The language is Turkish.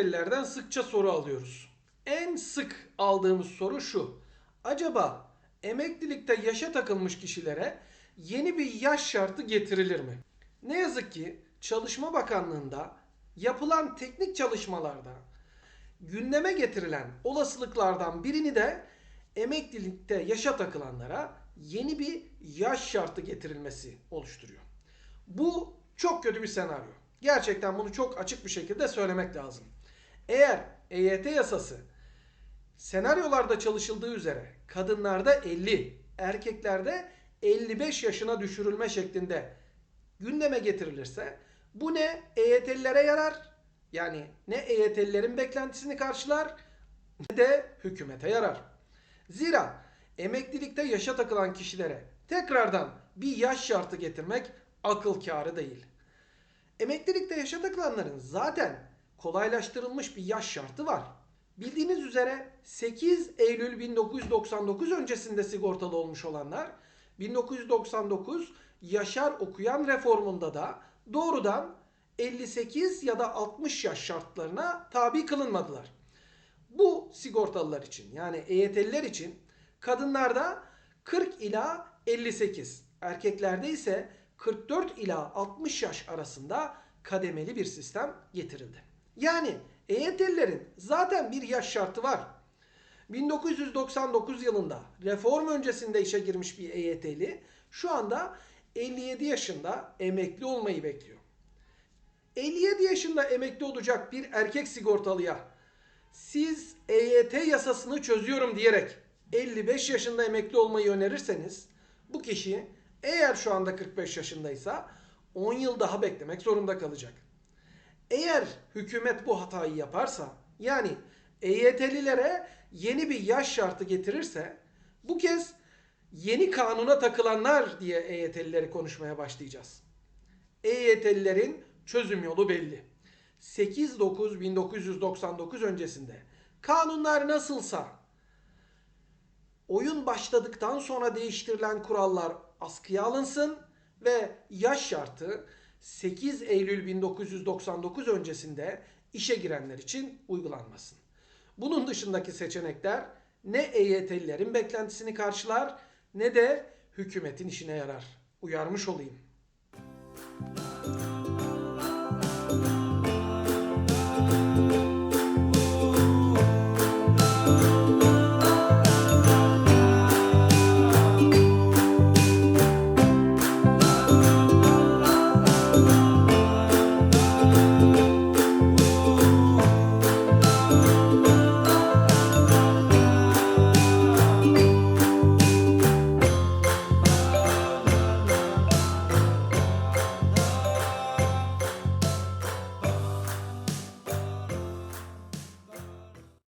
EYT'lilerden sıkça soru alıyoruz. En sık aldığımız soru şu. Acaba emeklilikte yaşa takılmış kişilere yeni bir yaş şartı getirilir mi? Ne yazık ki Çalışma Bakanlığı'nda yapılan teknik çalışmalarda gündeme getirilen olasılıklardan birini de emeklilikte yaşa takılanlara yeni bir yaş şartı getirilmesi oluşturuyor. Bu çok kötü bir senaryo. Gerçekten bunu çok açık bir şekilde söylemek lazım. Eğer EYT yasası senaryolarda çalışıldığı üzere kadınlarda 50, erkeklerde 55 yaşına düşürülme şeklinde gündeme getirilirse bu ne EYT'lilere yarar yani ne EYT'lilerin beklentisini karşılar ne de hükümete yarar. Zira emeklilikte yaşa takılan kişilere tekrardan bir yaş şartı getirmek akıl kârı değil. Emeklilikte yaşa takılanların zaten kolaylaştırılmış bir yaş şartı var. Bildiğiniz üzere 8 Eylül 1999 öncesinde sigortalı olmuş olanlar 1999 Yaşar Okuyan reformunda da doğrudan 58 ya da 60 yaş şartlarına tabi kılınmadılar. Bu sigortalılar için yani EYT'liler için kadınlarda 40 ila 58, erkeklerde ise 44 ila 60 yaş arasında kademeli bir sistem getirildi. Yani EYT'lilerin zaten bir yaş şartı var. 1999 yılında reform öncesinde işe girmiş bir EYT'li şu anda 57 yaşında emekli olmayı bekliyor. 57 yaşında emekli olacak bir erkek sigortalıya siz EYT yasasını çözüyorum diyerek 55 yaşında emekli olmayı önerirseniz bu kişi eğer şu anda 45 yaşındaysa 10 yıl daha beklemek zorunda kalacak. Eğer hükümet bu hatayı yaparsa yani EYT'lilere yeni bir yaş şartı getirirse bu kez yeni kanuna takılanlar diye EYT'lileri konuşmaya başlayacağız. EYT'lilerin çözüm yolu belli. 8-9-1999 öncesinde kanunlar nasılsa oyun başladıktan sonra değiştirilen kurallar askıya alınsın ve yaş şartı 8 Eylül 1999 öncesinde işe girenler için uygulanmasın. Bunun dışındaki seçenekler ne EYT'lilerin beklentisini karşılar ne de hükümetin işine yarar. Uyarmış olayım.